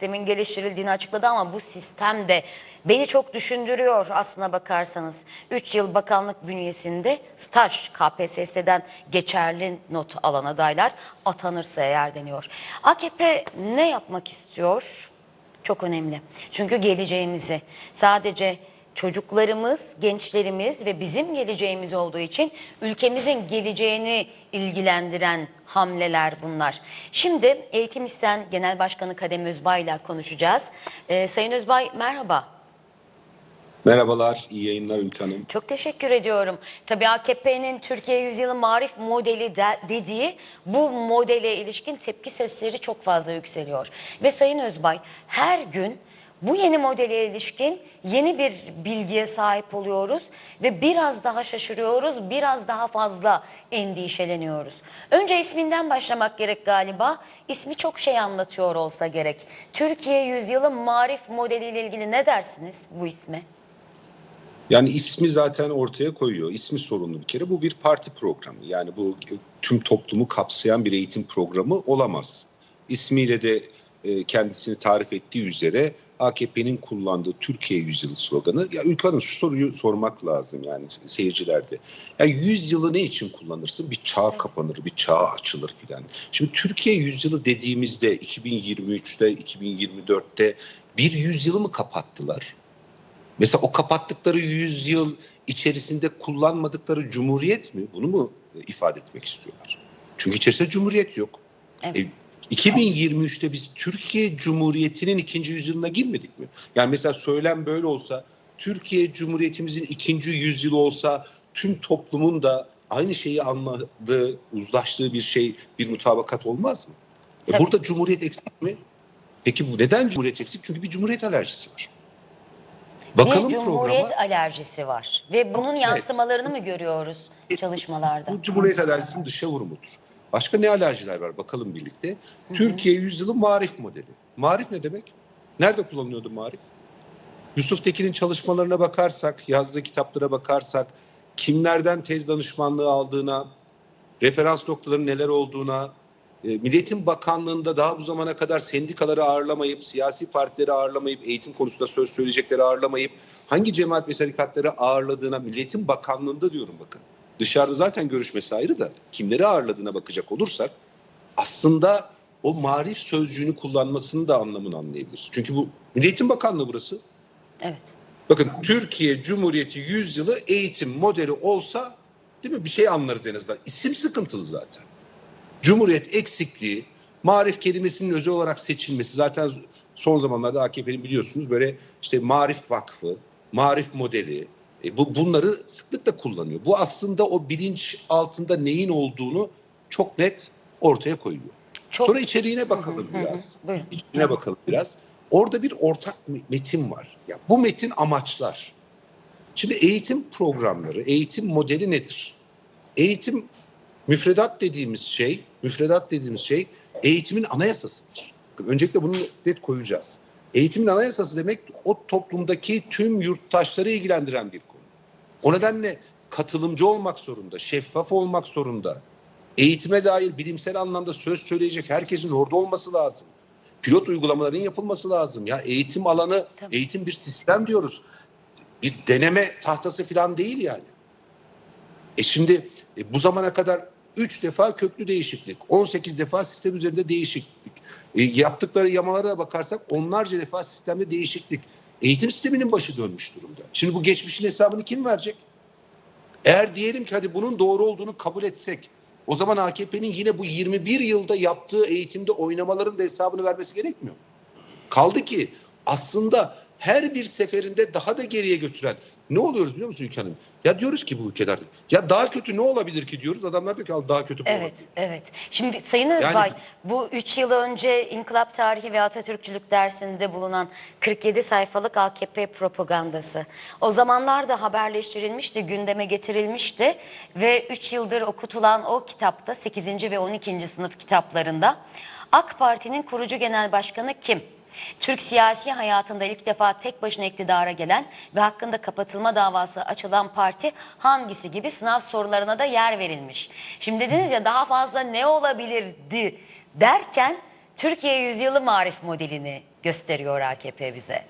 sistemin geliştirildiğini açıkladı ama bu sistem de beni çok düşündürüyor aslına bakarsanız. 3 yıl bakanlık bünyesinde staj KPSS'den geçerli not alan adaylar atanırsa eğer deniyor. AKP ne yapmak istiyor? Çok önemli. Çünkü geleceğimizi sadece çocuklarımız, gençlerimiz ve bizim geleceğimiz olduğu için ülkemizin geleceğini ilgilendiren hamleler bunlar. Şimdi Eğitim İsten Genel Başkanı Kadem Özbay ile konuşacağız. Ee, Sayın Özbay merhaba. Merhabalar, iyi yayınlar Ülke Hanım. Çok teşekkür ediyorum. Tabii AKP'nin Türkiye Yüzyılı Marif modeli de, dediği bu modele ilişkin tepki sesleri çok fazla yükseliyor. Ve Sayın Özbay her gün bu yeni modele ilişkin yeni bir bilgiye sahip oluyoruz ve biraz daha şaşırıyoruz, biraz daha fazla endişeleniyoruz. Önce isminden başlamak gerek galiba. İsmi çok şey anlatıyor olsa gerek. Türkiye Yüzyılı Marif modeliyle ilgili ne dersiniz bu isme? Yani ismi zaten ortaya koyuyor. İsmi sorunlu bir kere. Bu bir parti programı. Yani bu tüm toplumu kapsayan bir eğitim programı olamaz. İsmiyle de e, kendisini tarif ettiği üzere AKP'nin kullandığı Türkiye Yüzyılı sloganı. Ya Ülke Hanım şu soruyu sormak lazım yani seyircilerde. Ya yüzyılı ne için kullanırsın? Bir çağ kapanır, bir çağ açılır filan. Şimdi Türkiye Yüzyılı dediğimizde 2023'te, 2024'te bir yüzyılı mı kapattılar? Mesela o kapattıkları yüzyıl içerisinde kullanmadıkları cumhuriyet mi? Bunu mu ifade etmek istiyorlar? Çünkü içerisinde cumhuriyet yok. Evet. E, 2023'te biz Türkiye Cumhuriyeti'nin ikinci yüzyılına girmedik mi? Yani mesela söylem böyle olsa, Türkiye Cumhuriyetimizin ikinci yüzyılı olsa tüm toplumun da aynı şeyi anladığı, uzlaştığı bir şey, bir mutabakat olmaz mı? E, Tabii. burada Cumhuriyet eksik mi? Peki bu neden Cumhuriyet eksik? Çünkü bir Cumhuriyet alerjisi var. Bakalım bir cumhuriyet programa. alerjisi var ve bunun Evet. yansımalarını mı görüyoruz çalışmalarda? Bu Cumhuriyet alerjisinin dışa vurumudur. Başka ne alerjiler var bakalım birlikte. Türkiye Yüzyılı Marif modeli. Marif ne demek? Nerede kullanılıyordu marif? Yusuf Tekin'in çalışmalarına bakarsak, yazdığı kitaplara bakarsak, kimlerden tez danışmanlığı aldığına, referans noktaların neler olduğuna, e, Milliyetin Bakanlığı'nda daha bu zamana kadar sendikaları ağırlamayıp, siyasi partileri ağırlamayıp, eğitim konusunda söz söyleyecekleri ağırlamayıp, hangi cemaat ve tarikatları ağırladığına Milliyetin Bakanlığı'nda diyorum bakın. Dışarıda zaten görüşmesi ayrı da kimleri ağırladığına bakacak olursak aslında o marif sözcüğünü kullanmasının da anlamını anlayabiliriz. Çünkü bu Milliyetin Bakanlığı burası. Evet. Bakın Türkiye Cumhuriyeti yüzyılı eğitim modeli olsa değil mi bir şey anlarız en azından. İsim sıkıntılı zaten. Cumhuriyet eksikliği, marif kelimesinin özel olarak seçilmesi zaten son zamanlarda AKP'nin biliyorsunuz böyle işte marif vakfı, marif modeli e, bu bunları sıklıkla kullanıyor. Bu aslında o bilinç altında neyin olduğunu çok net ortaya koyuyor. Çok Sonra içeriğine bakalım Hı hı hı. biraz. Buyurun. İçine bakalım biraz. Orada bir ortak metin var. Ya bu metin amaçlar. Şimdi eğitim programları, eğitim modeli nedir? Eğitim müfredat dediğimiz şey, müfredat dediğimiz şey eğitimin anayasasıdır. Öncelikle bunu net koyacağız. Eğitimin anayasası demek o toplumdaki tüm yurttaşları ilgilendiren bir. O nedenle katılımcı olmak zorunda, şeffaf olmak zorunda. Eğitime dair bilimsel anlamda söz söyleyecek herkesin orada olması lazım. Pilot uygulamaların yapılması lazım. Ya eğitim alanı, Tabii. eğitim bir sistem diyoruz. Bir deneme tahtası falan değil yani. E şimdi e, bu zamana kadar 3 defa köklü değişiklik, 18 defa sistem üzerinde değişiklik. E, yaptıkları yamalara bakarsak onlarca defa sistemde değişiklik. Eğitim sisteminin başı dönmüş durumda. Şimdi bu geçmişin hesabını kim verecek? Eğer diyelim ki hadi bunun doğru olduğunu kabul etsek o zaman AKP'nin yine bu 21 yılda yaptığı eğitimde oynamaların da hesabını vermesi gerekmiyor? Kaldı ki aslında her bir seferinde daha da geriye götüren ne oluyoruz biliyor musun Ülke Hanım? Ya diyoruz ki bu ülkelerde ya daha kötü ne olabilir ki diyoruz. Adamlar diyor ki "Al daha kötü bu Evet, olabilir." evet. Şimdi Sayın Özbay, bu 3 yıl önce İnkılap Tarihi ve Atatürkçülük dersinde bulunan 47 sayfalık AKP propagandası. O zamanlar da haberleştirilmişti, gündeme getirilmişti ve 3 yıldır okutulan o kitapta 8. ve 12. sınıf kitaplarında AK Parti'nin kurucu genel başkanı kim? Türk siyasi hayatında ilk defa tek başına iktidara gelen ve hakkında kapatılma davası açılan parti hangisi gibi sınav sorularına da yer verilmiş. Şimdi dediniz ya daha fazla ne olabilirdi derken Türkiye Yüzyılı Marif modelini gösteriyor AKP bize.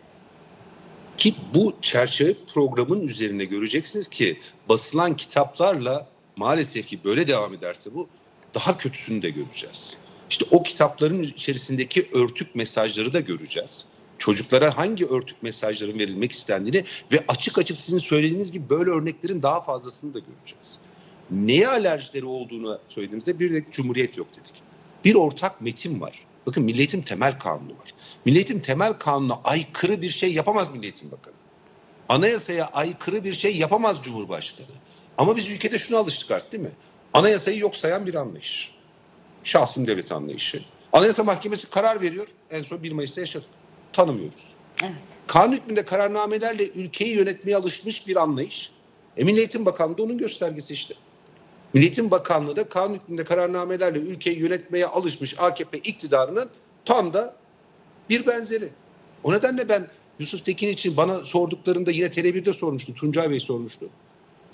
Ki bu çerçeve programın üzerine göreceksiniz ki basılan kitaplarla maalesef ki böyle devam ederse bu daha kötüsünü de göreceğiz. İşte o kitapların içerisindeki örtük mesajları da göreceğiz. Çocuklara hangi örtük mesajların verilmek istendiğini ve açık açık sizin söylediğiniz gibi böyle örneklerin daha fazlasını da göreceğiz. Neye alerjileri olduğunu söylediğimizde bir de cumhuriyet yok dedik. Bir ortak metin var. Bakın Milli Eğitim Temel Kanunu var. Milli Eğitim Temel Kanunu'na aykırı bir şey yapamaz Milli Eğitim Bakanı. Anayasaya aykırı bir şey yapamaz Cumhurbaşkanı. Ama biz ülkede şuna alıştık artık değil mi? Anayasayı yok sayan bir anlayış. Şahsım devlet anlayışı. Anayasa Mahkemesi karar veriyor. En son 1 Mayıs'ta yaşadık. Tanımıyoruz. Evet. Kanun hükmünde kararnamelerle ülkeyi yönetmeye alışmış bir anlayış. E Milli Eğitim Bakanlığı da onun göstergesi işte. Milli Eğitim Bakanlığı da kanun hükmünde kararnamelerle ülkeyi yönetmeye alışmış AKP iktidarının tam da bir benzeri. O nedenle ben Yusuf Tekin için bana sorduklarında yine Tele1'de sormuştu. Tuncay Bey sormuştu.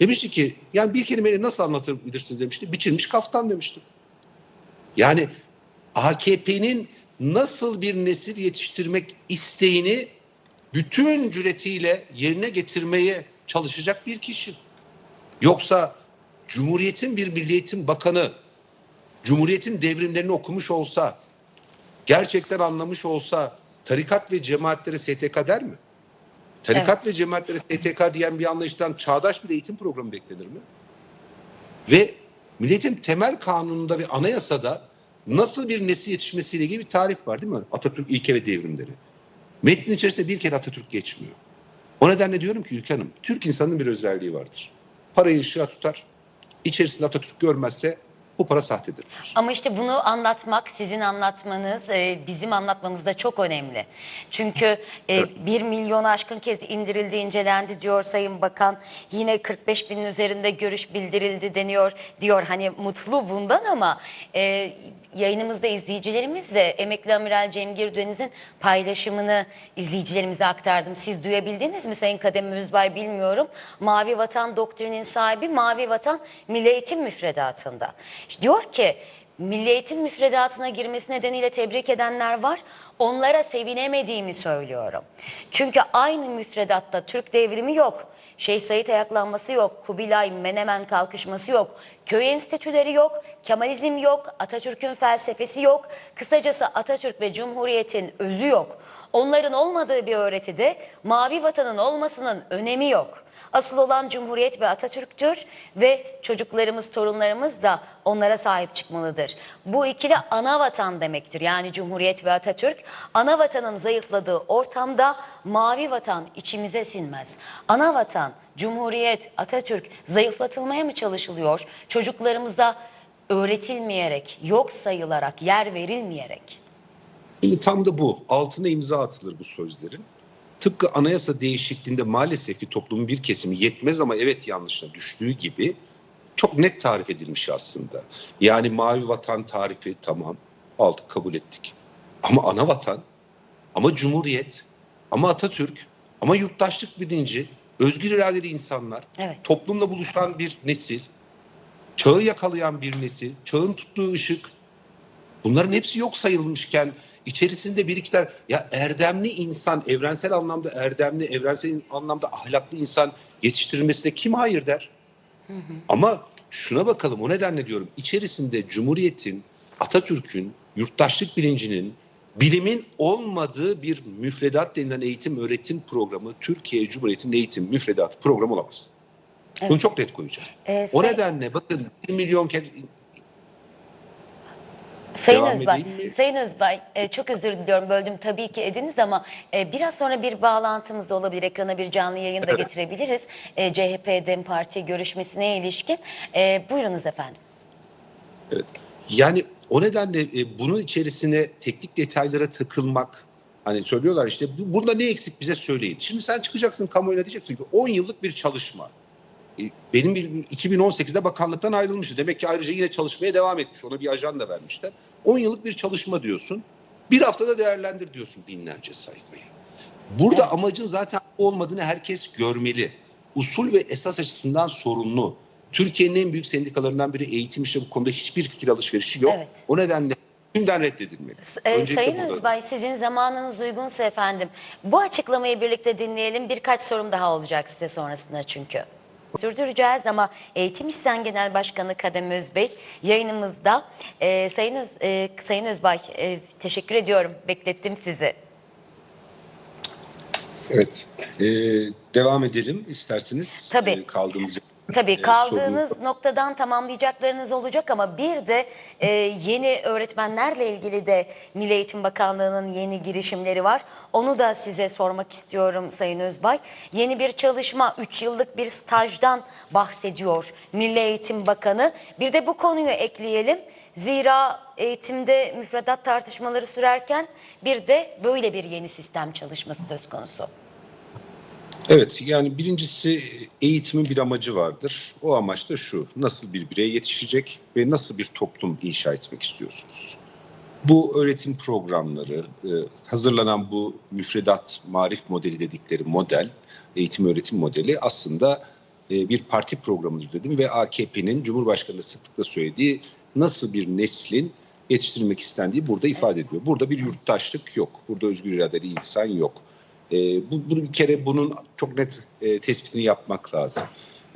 Demişti ki yani bir kelimeyle nasıl anlatabilirsiniz demişti. Biçilmiş kaftan demişti. Yani AKP'nin nasıl bir nesil yetiştirmek isteğini bütün cüretiyle yerine getirmeye çalışacak bir kişi. Yoksa Cumhuriyet'in bir Milli Eğitim Bakanı Cumhuriyet'in devrimlerini okumuş olsa, gerçekten anlamış olsa tarikat ve cemaatlere STK der mi? Tarikat ve cemaatlere STK diyen bir anlayıştan çağdaş bir eğitim programı beklenir mi? Ve Milletin Temel Kanunu'nda ve anayasada nasıl bir nesil yetişmesiyle ilgili bir tarif var değil mi? Atatürk ilke ve devrimleri. Metnin içerisinde bir kere Atatürk geçmiyor. O nedenle diyorum ki Ülke Hanım, Türk insanının bir özelliği vardır. Parayı ışığa tutar, içerisinde Atatürk görmezse bu para sahtedir. Ama işte bunu anlatmak, sizin anlatmanız, e, bizim anlatmamız da çok önemli. Çünkü e, 1 milyonu aşkın kez indirildi, incelendi diyor Sayın Bakan. Yine 45 binin üzerinde görüş bildirildi deniyor. Diyor hani mutlu bundan ama e, yayınımızda izleyicilerimizle emekli amiral Cem Girdeniz'in paylaşımını izleyicilerimize aktardım. Siz duyabildiniz mi Sayın Kadem Özbay bilmiyorum. Mavi Vatan doktrinin sahibi Mavi Vatan Milli Eğitim Müfredatı'nda. Diyor ki Milli Eğitim müfredatına girmesi nedeniyle tebrik edenler var. Onlara sevinemediğimi söylüyorum. Çünkü aynı müfredatta Türk devrimi yok. Şeyh Said ayaklanması yok, Kubilay, Menemen kalkışması yok, köy enstitüleri yok, Kemalizm yok, Atatürk'ün felsefesi yok. Kısacası Atatürk ve Cumhuriyet'in özü yok. Onların olmadığı bir öğretide mavi vatanın olmasının önemi yok. Asıl olan Cumhuriyet ve Atatürk'tür ve çocuklarımız, torunlarımız da onlara sahip çıkmalıdır. Bu ikili ana vatan demektir. Yani Cumhuriyet ve Atatürk. Ana vatanın zayıfladığı ortamda mavi vatan içimize sinmez. Ana vatan, Cumhuriyet, Atatürk zayıflatılmaya mı çalışılıyor? Çocuklarımıza öğretilmeyerek, yok sayılarak, yer verilmeyerek. Tam da bu. Altına imza atılır bu sözlerin. Tıpkı anayasa değişikliğinde maalesef ki toplumun bir kesimi yetmez ama evet yanlışına düştüğü gibi çok net tarif edilmiş aslında. Yani mavi vatan tarifi tamam aldık kabul ettik. Ama ana vatan, ama cumhuriyet, ama Atatürk, ama yurttaşlık bilinci, özgür iradeli insanlar, Evet. toplumla buluşan bir nesil, çağı yakalayan bir nesil, çağın tuttuğu ışık, bunların hepsi yok sayılmışken içerisinde bir iki tane ya erdemli insan, evrensel anlamda erdemli, evrensel anlamda ahlaklı insan yetiştirilmesine kim hayır der? Ama şuna bakalım o nedenle diyorum içerisinde Cumhuriyet'in, Atatürk'ün, yurttaşlık bilincinin, bilimin olmadığı bir müfredat denilen eğitim öğretim programı Türkiye Cumhuriyeti'nin eğitim müfredat programı olamaz. Bunu Evet. çok net koyacağız. Ee, O nedenle bakın 1 milyon kere Sayın Devam Özbay? Sayın Özbay e, çok özür diliyorum böldüm tabii ki ediniz ama e, biraz sonra bir bağlantımız olabilir. Ekrana bir canlı yayın da getirebiliriz. E, CHP DEM Parti görüşmesine ilişkin. E, buyurunuz efendim. Yani o nedenle e, bunun içerisine teknik detaylara takılmak hani söylüyorlar işte bu- burada ne eksik bize söyleyin. Şimdi sen çıkacaksın kamuoyuna diyeceksin ki 10 yıllık bir çalışma. E, Benim bir 2018'de bakanlıktan ayrılmıştı. Demek ki ayrıca yine çalışmaya devam etmiş. Ona bir ajanda vermişler. 10 yıllık bir çalışma diyorsun. Bir haftada değerlendir diyorsun binlerce sayfayı. Burada amacın zaten olmadığını herkes görmeli. Usul ve esas açısından sorumlu. Türkiye'nin en büyük sendikalarından biri eğitim işte bu konuda hiçbir fikir alışverişi yok. Evet. O nedenle tümden reddedilmeli. E, Öncelikle Sayın burada- Özbay sizin zamanınız uygunsa efendim bu açıklamayı birlikte dinleyelim. Birkaç sorum daha olacak size sonrasında çünkü. Sürdüreceğiz ama Eğitim İşsen Genel Başkanı Kadem Özbey yayınımızda. E, Sayın, Öz, e, Sayın Özbay e, teşekkür ediyorum. Beklettim sizi. Evet. Ee, devam edelim isterseniz. Tabii. Ee, kaldığımız Tabii Ee, kaldığınız noktadan tamamlayacaklarınız olacak ama bir de e, yeni öğretmenlerle ilgili de Milli Eğitim Bakanlığı'nın yeni girişimleri var. Onu da size sormak istiyorum Sayın Özbay. Yeni bir çalışma, 3 yıllık bir stajdan bahsediyor Milli Eğitim Bakanı. Bir de bu konuyu ekleyelim. Zira eğitimde müfredat tartışmaları sürerken bir de böyle bir yeni sistem çalışması söz konusu. Evet yani birincisi eğitimin bir amacı vardır. O amaç da şu. Nasıl bir birey yetişecek ve nasıl bir toplum inşa etmek istiyorsunuz? Bu öğretim programları, e, hazırlanan bu müfredat marif modeli dedikleri model, eğitim öğretim modeli aslında e, bir parti programıdır dedim ve AKP'nin Cumhurbaşkanı sıklıkla söylediği nasıl bir neslin yetiştirilmek istendiği burada ifade ediyor. Burada bir yurttaşlık yok. Burada özgür iradeli insan yok. E, bu, bu bir kere bunun çok net e, tespitini yapmak lazım.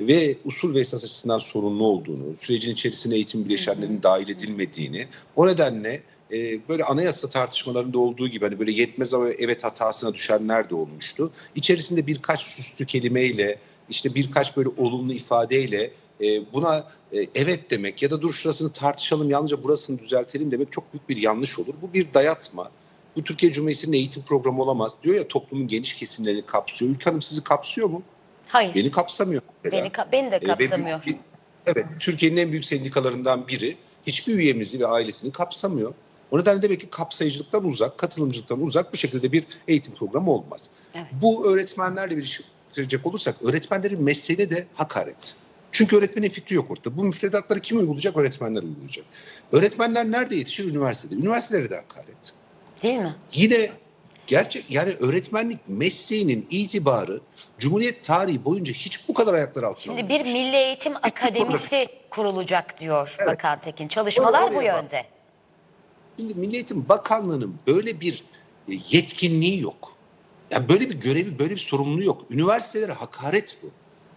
Ve usul ve esas açısından sorunlu olduğunu, sürecin içerisine eğitim bileşenlerinin dahil edilmediğini, o nedenle e, böyle anayasa tartışmalarında olduğu gibi hani böyle yetmez ama evet hatasına düşenler de olmuştu. İçerisinde birkaç süslü kelimeyle, işte birkaç böyle olumlu ifadeyle e, buna e, evet demek ya da dur şurasını tartışalım yalnızca burasını düzeltelim demek çok büyük bir yanlış olur. Bu bir dayatma. Bu Türkiye Cumhuriyeti'nin eğitim programı olamaz. Diyor ya toplumun geniş kesimlerini kapsıyor. Ülke Hanım sizi kapsıyor mu? Hayır, Beni kapsamıyor. mesela. beni, ka- beni de E, büyük kapsamıyor. bir- evet, Türkiye'nin en büyük sendikalarından biri hiçbir üyemizi ve ailesini kapsamıyor. O nedenle demek ki kapsayıcılıktan uzak, katılımcılıktan uzak bu şekilde bir eğitim programı olmaz. Evet. Bu öğretmenlerle birleştirecek olursak öğretmenlerin mesleğine de hakaret. Çünkü öğretmenin fikri yok ortada. Bu müfredatları kim uygulayacak? Öğretmenler uygulayacak. Öğretmenler nerede yetişir? Üniversitede. Üniversitelere de hakaret. Değil mi? Yine gerçek yani öğretmenlik mesleğinin itibarı Cumhuriyet tarihi boyunca hiç bu kadar ayaklar altına Şimdi bir. Milli Eğitim Akademisi kurulacak diyor Evet. Bakan Tekin. Çalışmalar Oraya bu bak. yönde. Şimdi Milli Eğitim Bakanlığı'nın böyle bir e, yetkinliği yok. Yani böyle bir görevi, böyle bir sorumluluğu yok. Üniversitelere hakaret bu.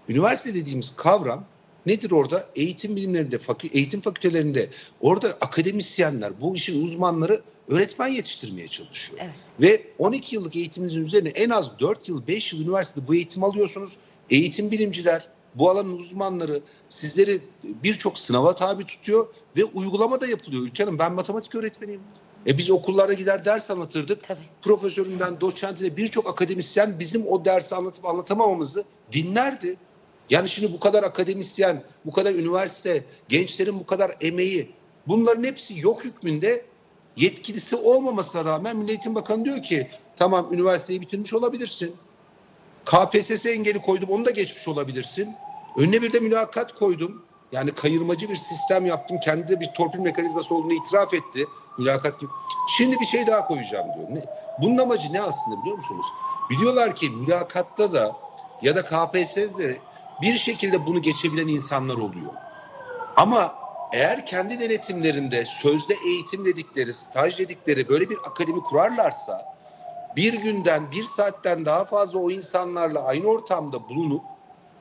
Üniversite dediğimiz kavram nedir orada? Eğitim bilimlerinde, fakü, eğitim fakültelerinde orada akademisyenler, bu işin uzmanları öğretmen yetiştirmeye çalışıyor. Evet. Ve 12 yıllık eğitiminizin üzerine en az 4 yıl, 5 yıl üniversitede bu eğitim alıyorsunuz. Eğitim bilimciler, bu alanın uzmanları sizleri birçok sınava tabi tutuyor ve uygulama da yapılıyor. Ülke Hanım ben matematik öğretmeniyim. E biz okullara gider ders anlatırdık. Tabii. Profesöründen doçentine birçok akademisyen bizim o dersi anlatıp anlatamamamızı dinlerdi. Yani şimdi bu kadar akademisyen, bu kadar üniversite, gençlerin bu kadar emeği bunların hepsi yok hükmünde yetkilisi olmamasına rağmen Milli Eğitim Bakanı diyor ki tamam üniversiteyi bitirmiş olabilirsin. KPSS engeli koydum onu da geçmiş olabilirsin. Önüne bir de mülakat koydum. Yani kayırmacı bir sistem yaptım. Kendi de bir torpil mekanizması olduğunu itiraf etti. Mülakat gibi. Şimdi bir şey daha koyacağım diyor. Ne? Bunun amacı ne aslında biliyor musunuz? Biliyorlar ki mülakatta da ya da KPSS'de bir şekilde bunu geçebilen insanlar oluyor. Ama eğer kendi denetimlerinde sözde eğitim dedikleri, staj dedikleri böyle bir akademi kurarlarsa bir günden, bir saatten daha fazla o insanlarla aynı ortamda bulunup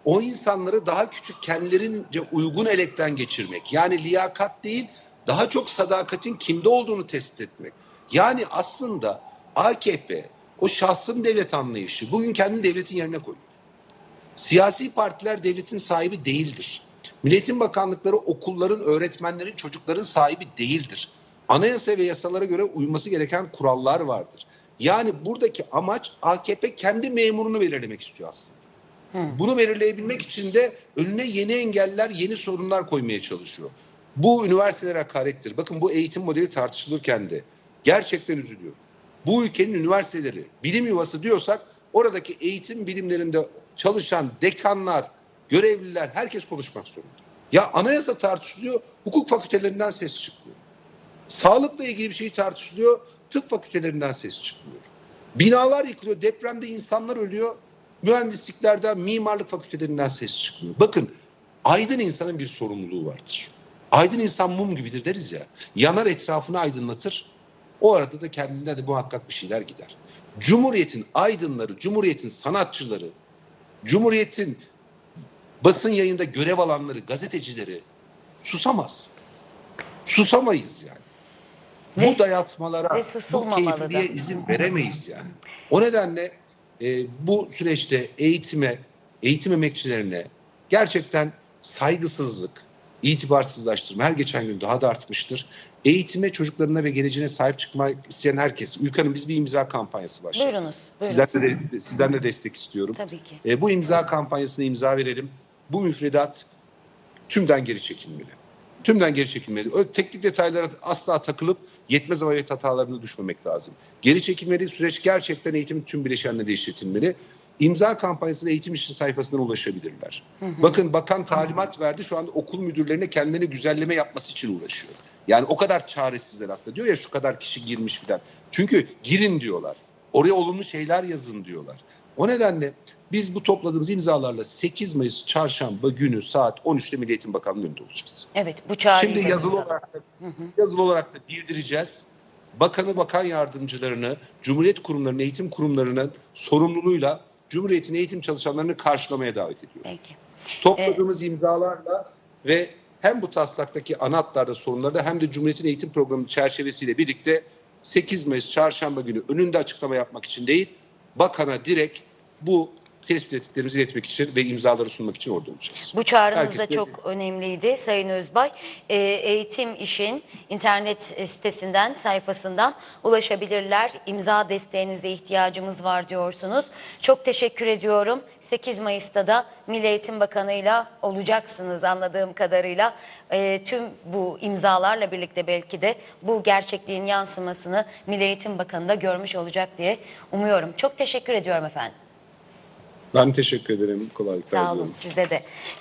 o insanları daha küçük kendilerince uygun elekten geçirmek. Yani liyakat değil, daha çok sadakatin kimde olduğunu tespit etmek. Yani aslında AKP o şahsın devlet anlayışı bugün kendini devletin yerine koyuyor. Siyasi partiler devletin sahibi değildir. Milletin bakanlıkları okulların, öğretmenlerin, çocukların sahibi değildir. Anayasa ve yasalara göre uyması gereken kurallar vardır. Yani buradaki amaç AKP kendi memurunu belirlemek istiyor aslında. Hı. Bunu belirleyebilmek için de önüne yeni engeller, yeni sorunlar koymaya çalışıyor. Bu üniversitelere hakarettir. Bakın bu eğitim modeli tartışılırken de gerçekten üzülüyorum. Bu ülkenin üniversiteleri, bilim yuvası diyorsak oradaki eğitim bilimlerinde çalışan dekanlar, görevliler herkes konuşmak zorunda. Ya anayasa tartışılıyor, hukuk fakültelerinden ses çıkmıyor. Sağlıkla ilgili bir şey tartışılıyor, tıp fakültelerinden ses çıkmıyor. Binalar yıkılıyor, depremde insanlar ölüyor, mühendisliklerden, mimarlık fakültelerinden ses çıkmıyor. Bakın aydın insanın bir sorumluluğu vardır. Aydın insan mum gibidir deriz ya. Yanar etrafını aydınlatır. O arada da kendinden de muhakkak bir şeyler gider. Cumhuriyetin aydınları, Cumhuriyetin sanatçıları, Cumhuriyetin basın yayında görev alanları, gazetecileri susamaz. Susamayız yani. Ve- bu dayatmalara, bu susulmamalı da. keyfiliğe izin veremeyiz yani. O nedenle e, bu süreçte eğitime, eğitim emekçilerine gerçekten saygısızlık, itibarsızlaştırma her geçen gün daha da artmıştır. Eğitime, çocuklarına ve geleceğine sahip çıkmak isteyen herkes. Ülkanın biz bir imza kampanyası başlattık. Buyurunuz. buyurunuz. Sizden de, de- sizden de destek istiyorum. Tabii ki. E, bu imza kampanyasına imza verelim. Bu müfredat tümden geri çekilmeli. Tümden geri çekilmeli. O teknik detaylara asla takılıp yetmez ameliyat hatalarına düşmemek lazım. Geri çekilmeli. Süreç gerçekten eğitimin tüm bileşenleri işletilmeli. İmza kampanyasına eğitim işi sayfasından ulaşabilirler. Bakın bakan talimat verdi. Şu anda okul müdürlerine kendilerini güzelleme yapması için uğraşıyor. Yani o kadar çaresizler aslında. Diyor ya şu kadar kişi girmiş filan. Çünkü girin diyorlar. Oraya olumlu şeyler yazın diyorlar. O nedenle biz bu topladığımız imzalarla 8 Mayıs çarşamba günü saat 13'te Milli Eğitim Bakanlığı'nın önünde olacağız. Evet bu çağrıyı Şimdi yazılı olarak da, yazılı olarak da bildireceğiz. Bakanı, bakan yardımcılarını, Cumhuriyet kurumlarının, eğitim kurumlarının sorumluluğuyla Cumhuriyet'in eğitim çalışanlarını karşılamaya davet ediyoruz. Peki. Topladığımız imzalarla ve hem bu taslaktaki ana hatlarda sorunlarda hem de Cumhuriyet'in eğitim programı çerçevesiyle birlikte 8 Mayıs çarşamba günü önünde açıklama yapmak için değil, bakana direkt bu tespit ettiklerimizi iletmek için ve imzaları sunmak için orada olacağız. Bu çağrınız Herkes da de- çok önemliydi Sayın Özbay. Ee, eğitim işin internet sitesinden, sayfasından ulaşabilirler. İmza desteğinize ihtiyacımız var diyorsunuz. Çok teşekkür ediyorum. 8 Mayıs'ta da Milli Eğitim Bakanı'yla olacaksınız anladığım kadarıyla. Ee, tüm bu imzalarla birlikte belki de bu gerçekliğin yansımasını Milli Eğitim Bakanı da görmüş olacak diye umuyorum. Çok teşekkür ediyorum efendim. Ben teşekkür ederim. Kolaylıklar Sağ olun diliyorum. size de.